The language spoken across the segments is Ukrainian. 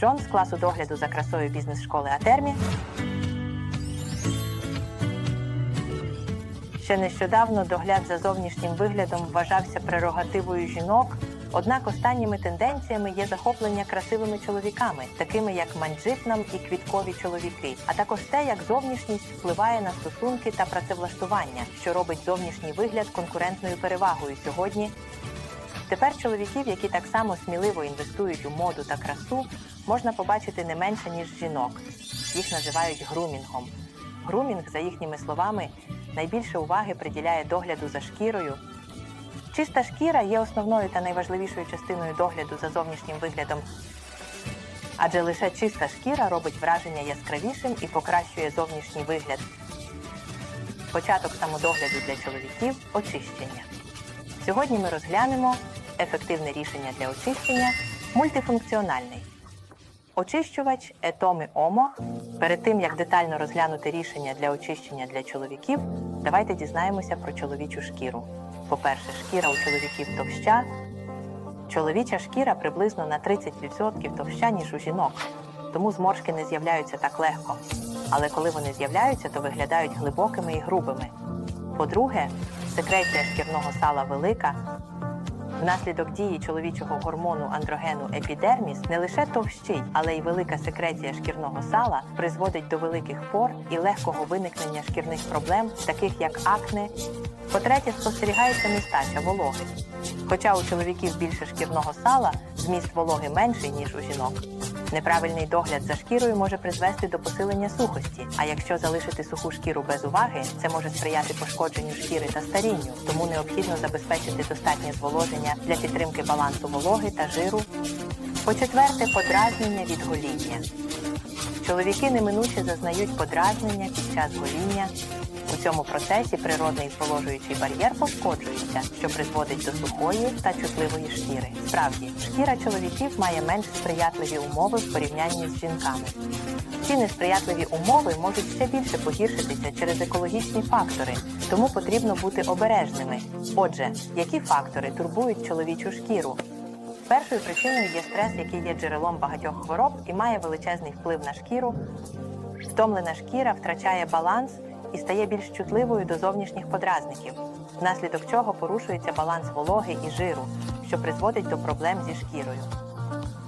Джон з класу догляду за красою бізнес-школи Атермі. Ще нещодавно догляд за зовнішнім виглядом вважався прерогативою жінок. Однак останніми тенденціями є захоплення красивими чоловіками, такими як манджитнам і квіткові чоловіки, а також те, як зовнішність впливає на стосунки та працевлаштування, що робить зовнішній вигляд конкурентною перевагою сьогодні Тепер чоловіків, які так само сміливо інвестують у моду та красу, можна побачити не менше, ніж жінок. Їх називають грумінгом. Грумінг, за їхніми словами, найбільше уваги приділяє догляду за шкірою. Чиста шкіра є основною та найважливішою частиною догляду за зовнішнім виглядом, адже лише чиста шкіра робить враження яскравішим і покращує зовнішній вигляд. Початок самодогляду для чоловіків очищення. Сьогодні ми розглянемо ефективне рішення для очищення мультифункціональний. Очищувач Етоми Омо. Перед тим як детально розглянути рішення для очищення для чоловіків, давайте дізнаємося про чоловічу шкіру. По-перше, шкіра у чоловіків товща. Чоловіча шкіра приблизно на 30% товща, ніж у жінок, тому зморшки не з'являються так легко. Але коли вони з'являються, то виглядають глибокими і грубими. По-друге, секреція шкірного сала велика. Внаслідок дії чоловічого гормону андрогену епідерміс не лише товщий, але й велика секреція шкірного сала призводить до великих пор і легкого виникнення шкірних проблем, таких як акне. По-третє, спостерігається нестача вологи. Хоча у чоловіків більше шкірного сала, зміст вологи менший, ніж у жінок. Неправильний догляд за шкірою може призвести до посилення сухості. А якщо залишити суху шкіру без уваги, це може сприяти пошкодженню шкіри та старінню. Тому необхідно забезпечити достатнє зволоження для підтримки балансу вологи та жиру. По-четверте, подразнення від гоління. Чоловіки неминуче зазнають подразнення під час гоління. У цьому процесі природний зволожуючий бар'єр пошкоджується, що призводить до сухої та чутливої шкіри. Справді, шкіра чоловіків має менш сприятливі умови в порівнянні з жінками. Ці несприятливі умови можуть ще більше погіршитися через екологічні фактори, тому потрібно бути обережними. Отже, які фактори турбують чоловічу шкіру? Першою причиною є стрес, який є джерелом багатьох хвороб і має величезний вплив на шкіру. Втомлена шкіра втрачає баланс і стає більш чутливою до зовнішніх подразників, внаслідок чого порушується баланс вологи і жиру, що призводить до проблем зі шкірою.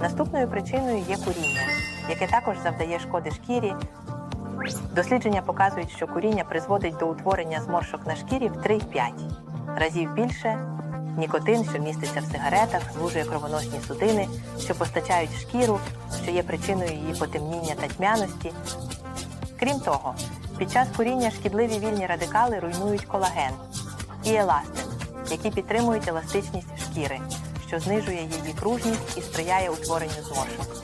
Наступною причиною є куріння, яке також завдає шкоди шкірі. Дослідження показують, що куріння призводить до утворення зморшок на шкірі в 3-5 разів більше. Нікотин, що міститься в сигаретах, звужує кровоносні судини, що постачають шкіру, що є причиною її потемніння та тьмяності. Крім того, під час куріння шкідливі вільні радикали руйнують колаген і еластин, які підтримують еластичність шкіри, що знижує її пружність і сприяє утворенню зморшок.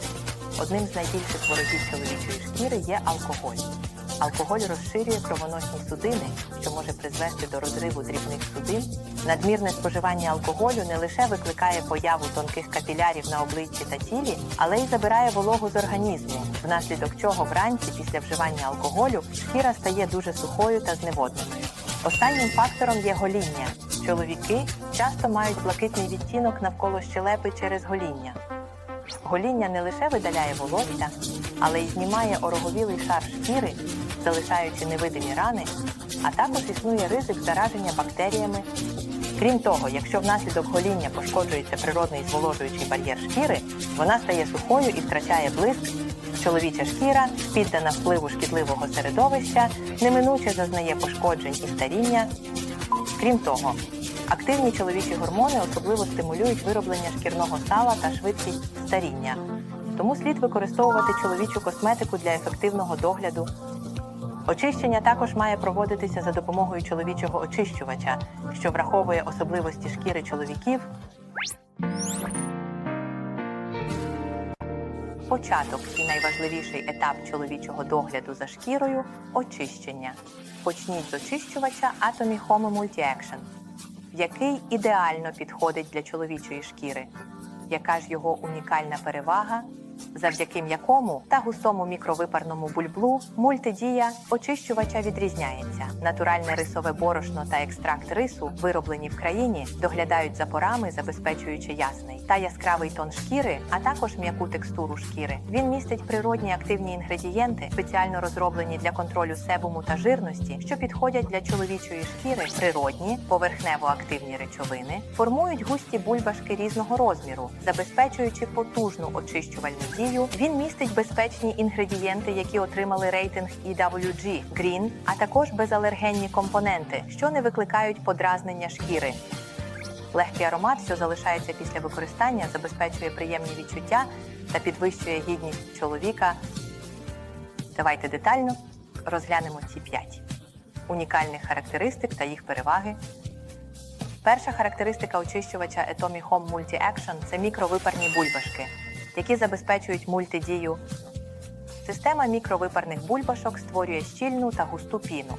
Одним з найбільших ворогів чоловічої шкіри є алкоголь. Алкоголь розширює кровоносні судини, що може призвести до розриву дрібних судин. Надмірне споживання алкоголю не лише викликає появу тонких капілярів на обличчі та тілі, але й забирає вологу з організму, внаслідок чого вранці після вживання алкоголю шкіра стає дуже сухою та зневодненою. Останнім фактором є гоління. Чоловіки часто мають блакитний відтінок навколо щелепи через гоління. Гоління не лише видаляє волосся, але й знімає ороговілий шар шкіри, залишаючи невидимі рани, а також існує ризик зараження бактеріями. Крім того, якщо внаслідок гоління пошкоджується природний зволожуючий бар'єр шкіри, вона стає сухою і втрачає блиск. Чоловіча шкіра, піддана впливу шкідливого середовища, неминуче зазнає пошкоджень і старіння. Крім того, активні чоловічі гормони особливо стимулюють вироблення шкірного сала та швидкість старіння. Тому слід використовувати чоловічу косметику для ефективного догляду. Очищення також має проводитися за допомогою чоловічого очищувача, що враховує особливості шкіри чоловіків. Початок і найважливіший етап чоловічого догляду за шкірою очищення. Почніть з очищувача Atomy Home Multi-Action, який ідеально підходить для чоловічої шкіри. Яка ж його унікальна перевага? Завдяки м'якому та густому мікровипарному бульблу мультидія очищувача відрізняється. Натуральне рисове борошно та екстракт рису, вироблені в країні, доглядають за порами, забезпечуючи ясний та яскравий тон шкіри, а також м'яку текстуру шкіри. Він містить природні активні інгредієнти, спеціально розроблені для контролю себуму та жирності, що підходять для чоловічої шкіри. Природні поверхнево-активні речовини формують густі бульбашки різного розміру, забезпечуючи потужну очищувальну дію. Він містить безпечні інгредієнти, які отримали рейтинг EWG Green, а також безалергенні компоненти, що не викликають подразнення шкіри. Легкий аромат, що залишається після використання, забезпечує приємні відчуття та підвищує гідність чоловіка. Давайте детально розглянемо ці п'ять унікальних характеристик та їх переваги. Перша характеристика очищувача Atomy Home Multi Action – це мікровипарні бульбашки, які забезпечують мультидію. Система мікровипарних бульбашок створює щільну та густу піну.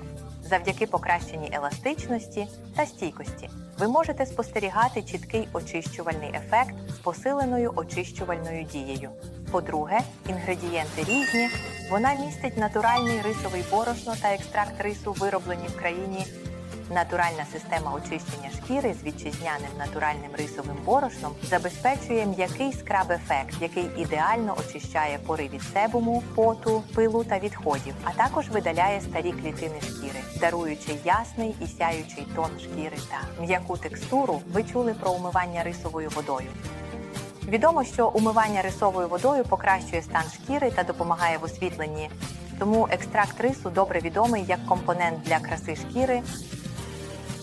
Завдяки покращеній еластичності та стійкості ви можете спостерігати чіткий очищувальний ефект з посиленою очищувальною дією. По-друге, інгредієнти різні. Вона містить натуральний рисовий борошно та екстракт рису, вироблені в країні. Натуральна система очищення шкіри з вітчизняним натуральним рисовим борошном забезпечує м'який скраб-ефект, який ідеально очищає пори від себуму, поту, пилу та відходів, а також видаляє старі клітини шкіри, даруючи ясний і сяючий тон шкіри та м'яку текстуру. Ви чули про умивання рисовою водою. Відомо, що умивання рисовою водою покращує стан шкіри та допомагає в освітленні. Тому екстракт рису добре відомий як компонент для краси шкіри.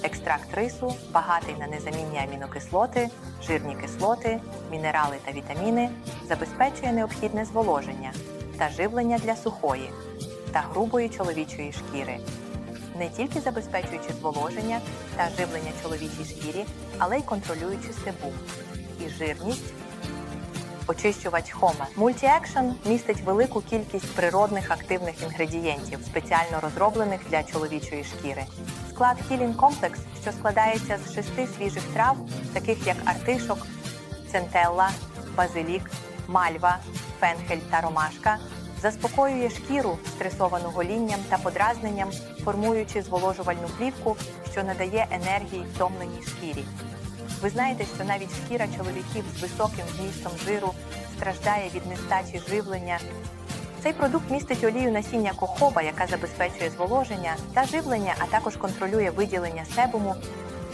Екстракт рису багатий на незамінні амінокислоти, жирні кислоти, мінерали та вітаміни, забезпечує необхідне зволоження та живлення для сухої та грубої чоловічої шкіри, не тільки забезпечуючи зволоження та живлення чоловічій шкірі, але й контролюючи себум і жирність. Очищувач Хома Multi-Action містить велику кількість природних активних інгредієнтів, спеціально розроблених для чоловічої шкіри. Склад Healing Complex, що складається з шести свіжих трав, таких як артишок, центелла, базилік, мальва, фенхель та ромашка, заспокоює шкіру, стресовану голінням та подразненням, формуючи зволожувальну плівку, що надає енергії втомленій шкірі. Ви знаєте, що навіть шкіра чоловіків з високим вмістом жиру страждає від нестачі живлення. Цей продукт містить олію насіння кохоба, яка забезпечує зволоження та живлення, а також контролює виділення себуму.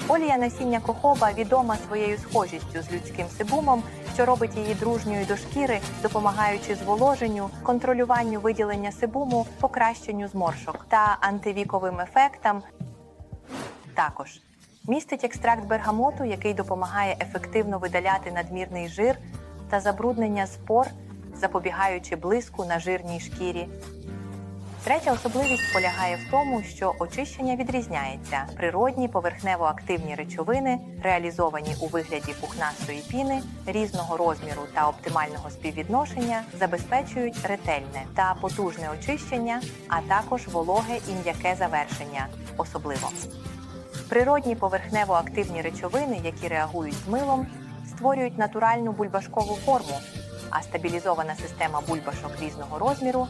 Олія насіння кохоба відома своєю схожістю з людським себумом, що робить її дружньою до шкіри, допомагаючи зволоженню, контролюванню виділення себуму, покращенню зморшок та антивіковим ефектам. Також містить екстракт бергамоту, який допомагає ефективно видаляти надмірний жир та забруднення спор, запобігаючи блиску на жирній шкірі. Третя особливість полягає в тому, що очищення відрізняється. Природні поверхнево-активні речовини, реалізовані у вигляді пухнастої піни, різного розміру та оптимального співвідношення, забезпечують ретельне та потужне очищення, а також вологе і м'яке завершення, особливо. Природні поверхнево-активні речовини, які реагують з милом, створюють натуральну бульбашкову форму, а стабілізована система бульбашок різного розміру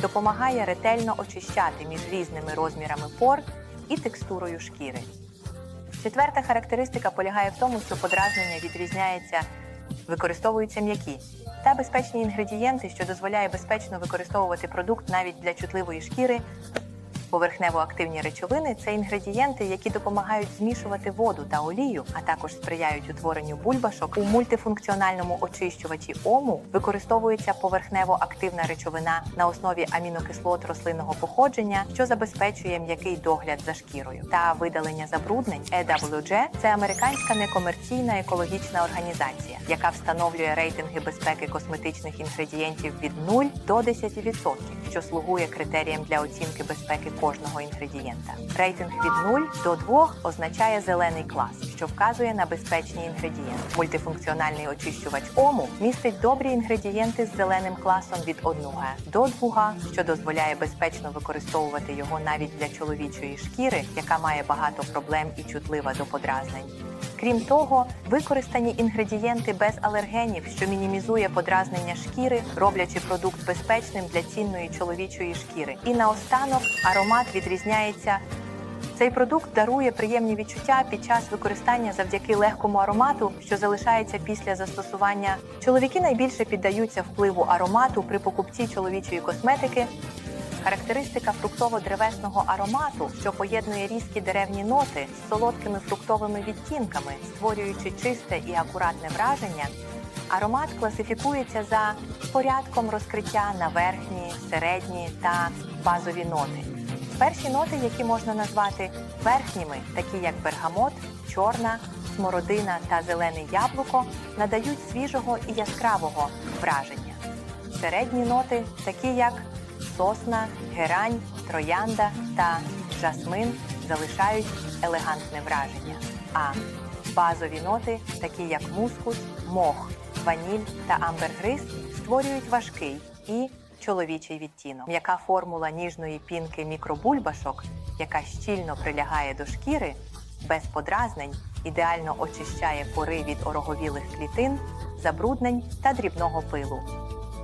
допомагає ретельно очищати між різними розмірами пор і текстурою шкіри. Четверта характеристика полягає в тому, що подразнення відрізняється, використовуються м'які та безпечні інгредієнти, що дозволяє безпечно використовувати продукт навіть для чутливої шкіри. Поверхнево-активні речовини це інгредієнти, які допомагають змішувати воду та олію, а також сприяють утворенню бульбашок. У мультифункціональному очищувачі ому використовується поверхнево-активна речовина на основі амінокислот рослинного походження, що забезпечує м'який догляд за шкірою та видалення забруднень. EWG – це американська некомерційна екологічна організація, яка встановлює рейтинги безпеки косметичних інгредієнтів від 0 до 10%, що слугує критерієм для оцінки безпеки кожного інгредієнта. Рейтинг від 0 до 2 означає зелений клас, що вказує на безпечні інгредієнти. Мультифункціональний очищувач ому містить добрі інгредієнти з зеленим класом від 1 до 2, що дозволяє безпечно використовувати його навіть для чоловічої шкіри, яка має багато проблем і чутлива до подразнень. Крім того, використані інгредієнти без алергенів, що мінімізує подразнення шкіри, роблячи продукт безпечним для цінної чоловічої шкіри. І наостанок аромат відрізняється. Цей продукт дарує приємні відчуття під час використання завдяки легкому аромату, що залишається після застосування. Чоловіки найбільше піддаються впливу аромату при покупці чоловічої косметики. Характеристика фруктово-древесного аромату, що поєднує різкі деревні ноти з солодкими фруктовими відтінками, створюючи чисте і акуратне враження. Аромат класифікується за порядком розкриття на верхні, середні та базові ноти. Перші ноти, які можна назвати верхніми, такі як бергамот, чорна, смородина та зелене яблуко, надають свіжого і яскравого враження. Середні ноти, такі як сосна, герань, троянда та жасмин, залишають елегантне враження. А базові ноти, такі як мускус, мох, ваніль та амбергрис, створюють важкий і чоловічий відтінок. М'яка формула ніжної пінки мікробульбашок, яка щільно прилягає до шкіри, без подразнень, ідеально очищає пори від ороговілих клітин, забруднень та дрібного пилу.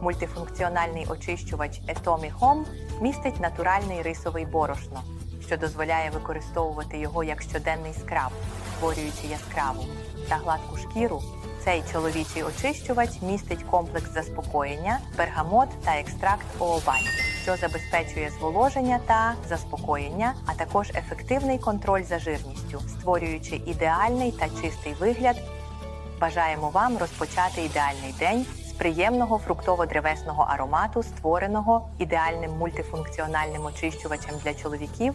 Мультифункціональний очищувач Etomi Home містить натуральний рисовий борошно, що дозволяє використовувати його як щоденний скраб, створюючи яскраву та гладку шкіру. Цей чоловічий очищувач містить комплекс заспокоєння, бергамот та екстракт ообаті, що забезпечує зволоження та заспокоєння, а також ефективний контроль за жирністю, створюючи ідеальний та чистий вигляд Бажаємо вам розпочати ідеальний день приємного фруктово-древесного аромату, створеного ідеальним мультифункціональним очищувачем для чоловіків